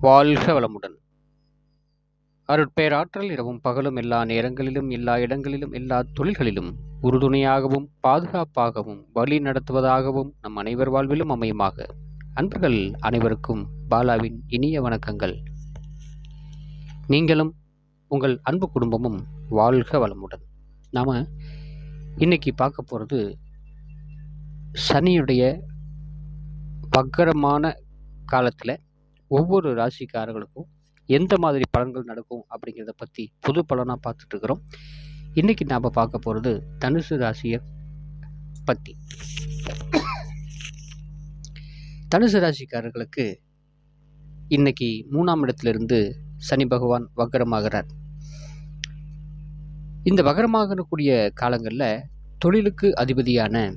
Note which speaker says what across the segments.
Speaker 1: வாழ்க வளமுடன். அருட்பேராற்றல் இரவும் பகலும் எல்லா நேரங்களிலும் எல்லா இடங்களிலும் எல்லா தொழில்களிலும் உறுதுணையாகவும் பாதுகாப்பாகவும் வழி நடத்துவதாகவும் நம் அனைவர் வாழ்விலும் அமையுமாக. அன்பர்கள் அனைவருக்கும் பாலாவின் இனிய வணக்கங்கள். நீங்களும் உங்கள் அன்பு குடும்பமும் வாழ்க வளமுடன். நாம் இன்னைக்கு பார்க்க போகிறது சனியுடைய பக்கரமான காலத்தில் ஒவ்வொரு ராசிக்காரர்களுக்கும் எந்த மாதிரி பலன்கள் நடக்கும் அப்படிங்கிறத பற்றி புது பலனாக பார்த்துட்டு இருக்கிறோம் இன்றைக்கி நாம் பார்க்க போகிறது தனுசு ராசியை பற்றி தனுசு ராசிக்காரர்களுக்கு இன்னைக்கு மூணாம் இடத்திலிருந்து சனி பகவான் வக்கரமாகிறார். இந்த வக்கரமாகக்கூடிய காலங்களில் தொழிலுக்கு அதிபதியான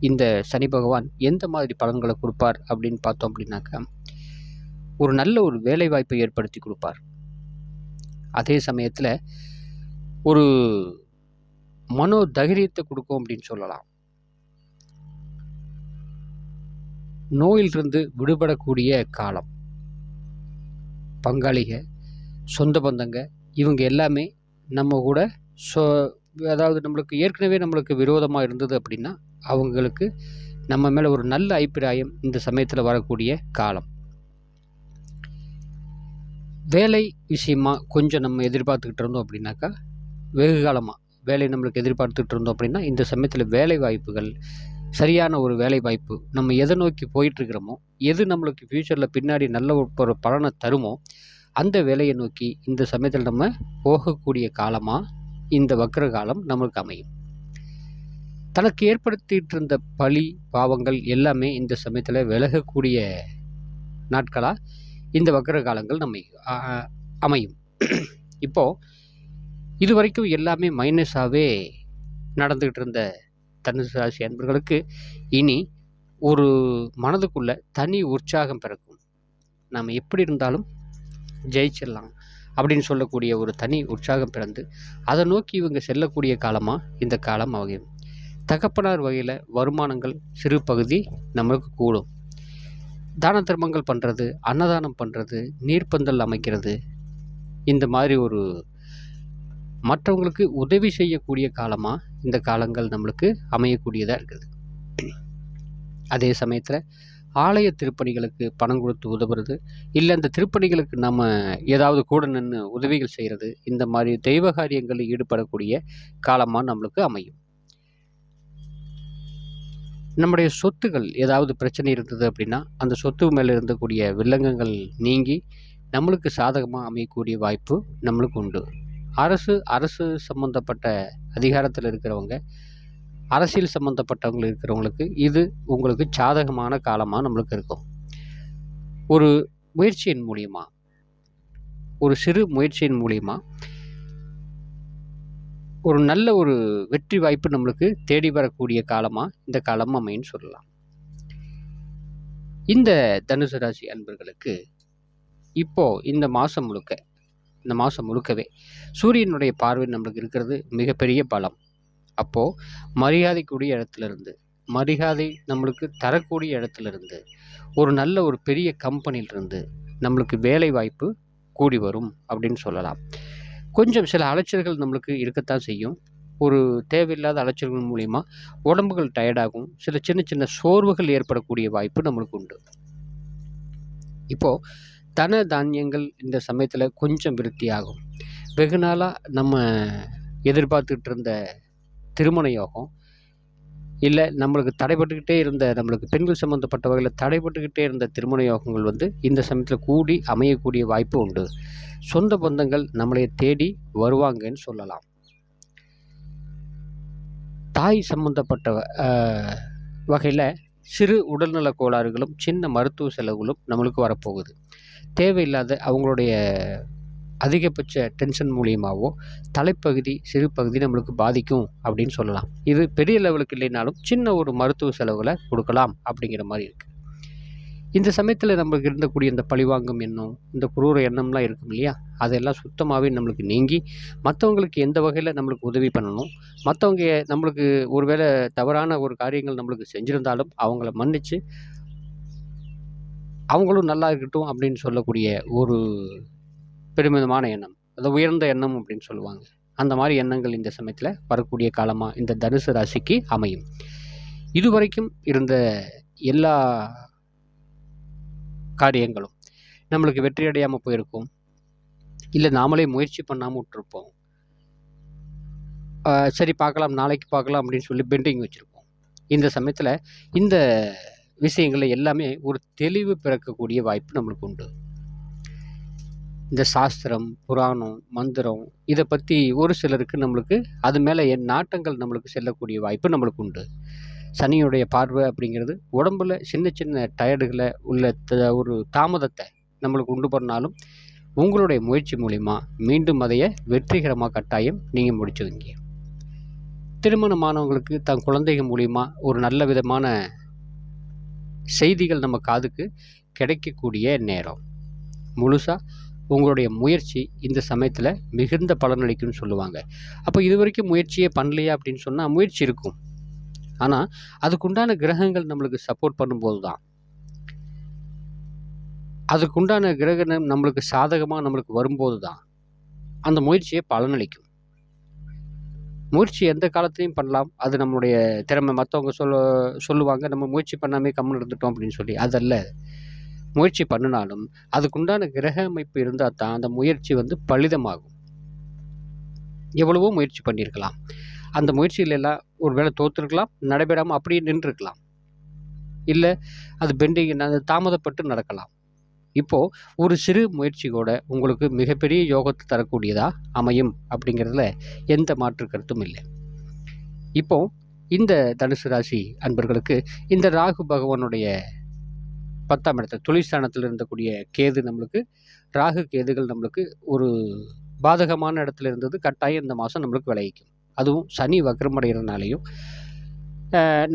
Speaker 1: இந்த சனி பகவான் எந்த மாதிரி பலன்களை கொடுப்பார் அப்படின்னு பார்த்தோம் அப்படின்னாக்கா ஒரு நல்ல ஒரு வேலைவாய்ப்பை ஏற்படுத்தி கொடுப்பார். அதே சமயத்தில் ஒரு மனோ தைரியத்தை கொடுக்கும் அப்படின்னு சொல்லலாம். நோயிலிருந்து விடுபடக்கூடிய காலம். பங்காளிக சொந்த பந்தங்க இவங்க எல்லாமே நம்ம கூட சொ அதாவது நம்மளுக்கு ஏற்கனவே நம்மளுக்கு விரோதமாக இருந்தது அப்படின்னா அவங்களுக்கு நம்ம மேலே ஒரு நல்ல அபிப்பிராயம் இந்த சமயத்தில் வரக்கூடிய காலம். வேலை விஷயமா கொஞ்சம் நம்ம எதிர்பார்த்துக்கிட்டு இருந்தோம் அப்படின்னாக்கா வெகு காலமாக வேலை நம்மளுக்கு எதிர்பார்த்துக்கிட்டு இருந்தோம் அப்படின்னா இந்த சமயத்தில் வேலை வாய்ப்புகள் சரியான ஒரு வேலை வாய்ப்பு நம்ம எதை நோக்கி போயிட்டுருக்கிறோமோ எது நம்மளுக்கு ஃப்யூச்சரில் பின்னாடி நல்ல ஒரு பலனை தருமோ அந்த வேலையை நோக்கி இந்த சமயத்தில் நம்ம போகக்கூடிய காலமாக இந்த வக்ர காலம் நம்மளுக்கு அமையும். தனக்கு ஏற்படுத்திட்டு இருந்த பழி பாவங்கள் எல்லாமே இந்த சமயத்தில் விலகக்கூடிய நாட்களாக இந்த வக்ர காலங்கள் நம்ம அமையும். இப்போது இது வரைக்கும் எல்லாமே மைனஸாகவே நடந்துக்கிட்டு இருந்த தனுசு ராசி அன்பர்களுக்கு இனி ஒரு மனதுக்குள்ள தனி உற்சாகம் பிறக்கும். நாம் எப்படி இருந்தாலும் ஜெயிச்சிடலாம் அப்படின்னு சொல்லக்கூடிய ஒரு தனி உற்சாகம் பிறந்து அதை நோக்கி இவங்க செல்லக்கூடிய காலமாக இந்த காலம் அமையும். தகப்பனார் வகையில் வருமானங்கள் சிறு பகுதி நம்மளுக்கு கூடும். தான தர்மங்கள் பண்ணுறது அன்னதானம் பண்ணுறது நீர்ப்பந்தல் அமைக்கிறது. இந்த மாதிரி ஒரு மற்றவங்களுக்கு உதவி செய்யக்கூடிய காலமாக இந்த காலங்கள் நம்மளுக்கு அமையக்கூடியதாக இருக்குது. அதே சமயத்தில் ஆலய திருப்பணிகளுக்கு பணம் கொடுத்து உதவுறது இல்லை அந்த திருப்பணிகளுக்கு நம்ம ஏதாவது கூட நின்று உதவிகள் செய்கிறது இந்த மாதிரி தெய்வ காரியங்களில் ஈடுபடக்கூடிய காலமாக நம்மளுக்கு அமையும். நம்முடைய சொத்துக்கள் ஏதாவது பிரச்சனை இருந்தது அப்படின்னா அந்த சொத்து மேலே இருந்தக்கூடிய வில்லங்கங்கள் நீங்கி நம்மளுக்கு சாதகமாக அமையக்கூடிய வாய்ப்பு நம்மளுக்கு உண்டு. அரசு அரசு சம்மந்தப்பட்ட அதிகாரத்தில் இருக்கிறவங்க அரசியல் சம்மந்தப்பட்டவங்க இருக்கிறவங்களுக்கு இது உங்களுக்கு சாதகமான காலமாக நம்மளுக்கு இருக்கும். ஒரு முயற்சியின் மூலியமாக ஒரு சிறு முயற்சியின் மூலியமாக ஒரு நல்ல ஒரு வெற்றி வாய்ப்பு நம்மளுக்கு தேடி வரக்கூடிய காலமாக இந்த காலம் அமைன்னு சொல்லலாம். இந்த தனுசு ராசி அன்பர்களுக்கு இப்போது இந்த மாதம் முழுக்க இந்த மாதம் முழுக்கவே சூரியனுடைய பார்வை நம்மளுக்கு இருக்கிறது மிகப்பெரிய பலம். அப்போது மரியாதைக்கூடிய இடத்துலேருந்து மரியாதை நம்மளுக்கு தரக்கூடிய இடத்துலேருந்து ஒரு நல்ல ஒரு பெரிய கம்பெனியிலிருந்து நம்மளுக்கு வேலை வாய்ப்பு கூடி வரும் அப்படின்னு சொல்லலாம். கொஞ்சம் சில அலைச்சல்கள் நம்மளுக்கு இருக்கத்தான் செய்யும். ஒரு தேவையில்லாத அலைச்சல்கள் மூலிமா உடம்புகள் டயர்டாகும் சில சின்ன சின்ன சோர்வுகள் ஏற்படக்கூடிய வாய்ப்பு நம்மளுக்கு உண்டு. இப்போது தன தானியங்கள் இந்த சமயத்தில் கொஞ்சம் விருத்தியாகும். வெகு நாளாக நம்ம எதிர்பார்த்துக்கிட்டு இருந்த திருமண யோகம் இல்லை நம்மளுக்கு தடைப்பட்டுக்கிட்டே இருந்த நம்மளுக்கு பெண்கள் சம்மந்தப்பட்ட வகையில் தடைப்பட்டுக்கிட்டே இருந்த திருமண யோகங்கள் வந்து இந்த சமயத்தில் கூடி அமையக்கூடிய வாய்ப்பு உண்டு. சொந்த பந்தங்கள் நம்மளை தேடி வருவாங்கன்னு சொல்லலாம். தாய் சம்மந்தப்பட்ட வகையில் சிறு உடல்நல கோளாறுகளும் சின்ன மருத்துவ செலவுகளும் நம்மளுக்கு வரப்போகுது. தேவையில்லாத அவங்களுடைய அதிகபட்ச டென்ஷன் மூலியமாகவோ தலைப்பகுதி சிறு பகுதி நம்மளுக்கு பாதிக்கும் அப்படின்னு சொல்லலாம். இது பெரிய லெவலுக்கு இல்லைனாலும் சின்ன ஒரு மருத்துவ செலவுகளை கொடுக்கலாம் அப்படிங்கிற மாதிரி இருக்குது இந்த சமயத்தில் நம்மளுக்கு இருந்தக்கூடிய இந்த பழிவாங்கும் எண்ணம் இந்த குரூர எண்ணம்லாம் இருக்கும் இல்லையா? அதெல்லாம் சுத்தமாகவே நம்மளுக்கு நீங்கி மற்றவங்களுக்கு எந்த வகையில் நம்மளுக்கு உதவி பண்ணணும் மற்றவங்க நம்மளுக்கு ஒருவேளை தவறான ஒரு காரியங்கள் நம்மளுக்கு செஞ்சுருந்தாலும் அவங்கள மன்னித்து அவங்களும் நல்லா இருக்கட்டும் அப்படின்னு சொல்லக்கூடிய ஒரு பெருமிதமான எண்ணம். அது உயர்ந்த எண்ணம் அப்படின்னு சொல்லுவாங்க. அந்த மாதிரி எண்ணங்கள் இந்த சமயத்தில் வரக்கூடிய காலமாக இந்த தனுசு ராசிக்கு அமையும். இதுவரைக்கும் இருந்த எல்லா காரியங்களும் நம்மளுக்கு வெற்றி அடையாமல் போயிருக்கும். இல்லை நாமளே முயற்சி பண்ணாமல் விட்டுருப்போம். சரி பார்க்கலாம் நாளைக்கு பார்க்கலாம் அப்படின்னு சொல்லி பெண்டிங் வச்சுருப்போம். இந்த சமயத்தில் இந்த விஷயங்களை எல்லாமே ஒரு தெளிவு பிறக்கக்கூடிய வாய்ப்பு நம்மளுக்கு உண்டு. இந்த சாஸ்திரம் புராணம் மந்திரம் இதை பற்றி ஒரு சிலருக்கு நம்மளுக்கு அது மேலே என் நாட்டங்கள் நம்மளுக்கு செல்லக்கூடிய வாய்ப்பு நம்மளுக்கு உண்டு. சனியுடைய பார்வை அப்படிங்கிறது உடம்புல சின்ன சின்ன டயர்டுகளை உள்ள த- ஒரு தாமதத்தை நம்மளுக்கு உண்டு பண்ணாலும் உங்களுடைய முயற்சி மூலிமா மீண்டும் அதைய வெற்றிகரமாக கட்டாயம் நீங்கள் முடிச்சுவீங்க திருமணமானவங்களுக்கு தன் குழந்தைகள் மூலிமா ஒரு நல்ல விதமான செய்திகள் நம்ம காதுக்கு கிடைக்கக்கூடிய நேரம். முழுசாக உங்களுடைய முயற்சி இந்த சமயத்தில் மிகுந்த பலனளிக்கும்னு சொல்லுவாங்க. அப்போ இது வரைக்கும் முயற்சியே பண்ணலையா அப்படின்னு சொன்னால் முயற்சி இருக்கும். ஆனால் அதுக்குண்டான கிரகங்கள் நம்மளுக்கு சப்போர்ட் பண்ணும்போது தான். அதுக்குண்டான கிரகணம் நம்மளுக்கு சாதகமாக நம்மளுக்கு வரும்போது தான் அந்த முயற்சியை பலனளிக்கும் முயற்சி எந்த காலத்துலையும் பண்ணலாம். அது நம்மளுடைய திறமை. மற்றவங்க சொல்ல சொல்லுவாங்க நம்ம முயற்சி பண்ணாமே கம்முன்னு இருந்துட்டோம் அப்படின்னு சொல்லி. அதல்ல. முயற்சி பண்ணினாலும் அதுக்குண்டான கிரக அமைப்பு இருந்தால் தான் அந்த முயற்சி வந்து பலிதமாகும். எவ்வளவோ முயற்சி பண்ணியிருக்கலாம். அந்த முயற்சியில் எல்லாம் ஒரு வேளை தோற்றுருக்கலாம் நடைபெறாமல் அப்படியே நின்றுருக்கலாம். இல்லை அது பெண்டிங் அது தாமதப்பட்டு நடக்கலாம். இப்போது ஒரு சிறு முயற்சி கூட உங்களுக்கு மிகப்பெரிய யோகத்தை தரக்கூடியதாக அமையும் அப்படிங்கிறதுல எந்த மாற்று கருத்தும் இல்லை. இப்போது இந்த தனுசு ராசி அன்பர்களுக்கு இந்த ராகு பகவானுடைய பத்தாம் இடத்துல தொழிற்ஸ்தானத்தில் இருந்தக்கூடிய கேது நம்மளுக்கு ராகு கேதுகள் நம்மளுக்கு ஒரு பாதகமான இடத்துல இருந்தது. கட்டாயம் இந்த மாதம் நம்மளுக்கு விளைவிக்கும். அதுவும் சனி வக்ரமடைகிறதுனாலையும்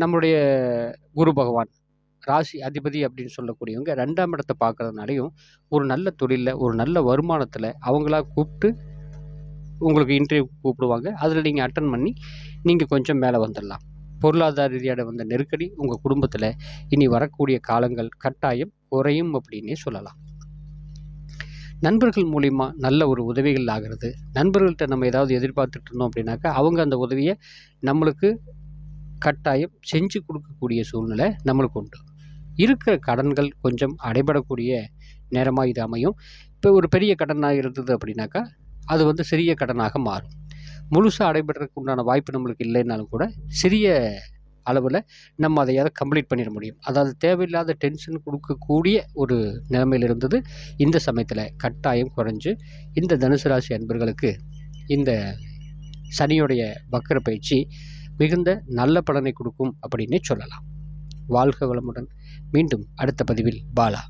Speaker 1: நம்முடைய நம்மளுடைய குரு பகவான் ராசி அதிபதி அப்படின்னு சொல்லக்கூடியவங்க ரெண்டாம் இடத்தை பார்க்கறதுனாலையும் ஒரு நல்ல தொழிலில் ஒரு நல்ல வருமானத்தில் அவங்களா கூப்பிட்டு உங்களுக்கு இன்டர்வியூ கூப்பிடுவாங்க. அதில் நீங்கள் அட்டன் பண்ணி நீங்கள் கொஞ்சம் மேலே வந்துடலாம் பொருளாதார ரீதியாக வந்த நெருக்கடி உங்கள் குடும்பத்தில் இனி வரக்கூடிய காலங்கள் கட்டாயம் குறையும் அப்படின்னே சொல்லலாம். நண்பர்கள் மூலிமா நல்ல ஒரு உதவிகள் ஆகிறது. நண்பர்கள்ட்ட நம்ம ஏதாவது எதிர்பார்த்துட்டு இருந்தோம் அப்படின்னாக்கா அவங்க அந்த உதவியை நம்மளுக்கு கட்டாயம் செஞ்சு கொடுக்கக்கூடிய சூழ்நிலை நம்மளுக்கு உண்டு. இருக்கிற கடன்கள் கொஞ்சம் அடைபடக்கூடிய நேரமாக இது அமையும். இப்போ ஒரு பெரிய கடனாக இருந்தது அப்படின்னாக்கா அது வந்து சிறிய கடனாக மாறும். முழுசாக அடைபடுறதுக்கு உண்டான வாய்ப்பு நம்மளுக்கு இல்லைன்னாலும் கூட சிறிய அளவில் நம்ம அதையாவது கம்ப்ளீட் பண்ணிட முடியும். அதாவது தேவையில்லாத டென்ஷன் கொடுக்கக்கூடிய ஒரு நிலைமையில் இருந்தது. இந்த சமயத்தில் கட்டாயம் குறைஞ்சு இந்த தனுசு ராசி அன்பர்களுக்கு இந்த சனியுடைய வக்கர பயிற்சி மிகுந்த நல்ல பலனை கொடுக்கும் அப்படின்னே சொல்லலாம். வாழ்க வளமுடன். மீண்டும் அடுத்த பதிவில் பாலா.